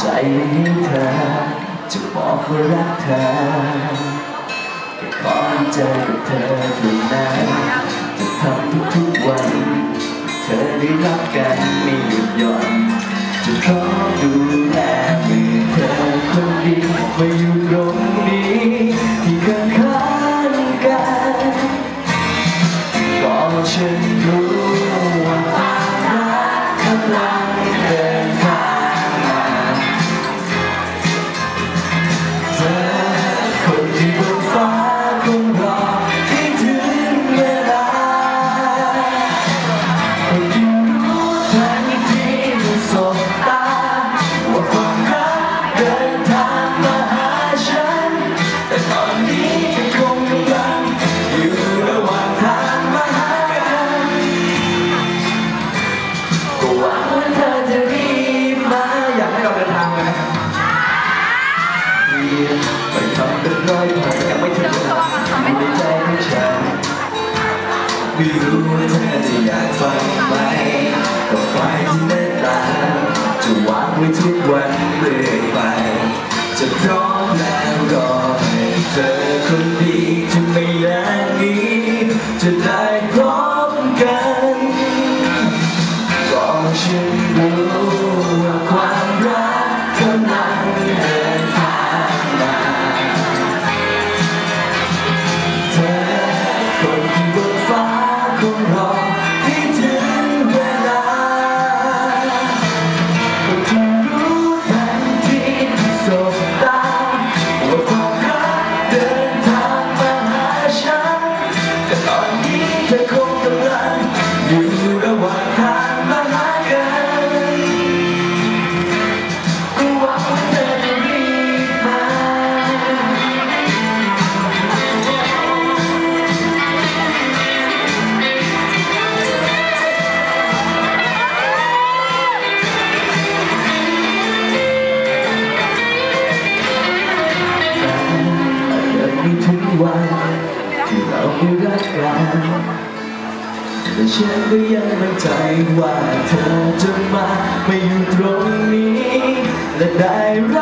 ใจไม่ยืมเธอ จะบอกว่ารักเธอแค่ขอใจกับเธอเพียง ไม่รู้ว่าเธอจะอยากฟังไหมก็คอยที่เมตาจะวางไว้ทุกวันเรื่อยไป จะพร้อมและ ให้รักกันแต่ฉันก็ยังมั่นใจว่าเธอจะมาไม่อยู่ตรงนี้และได้รัก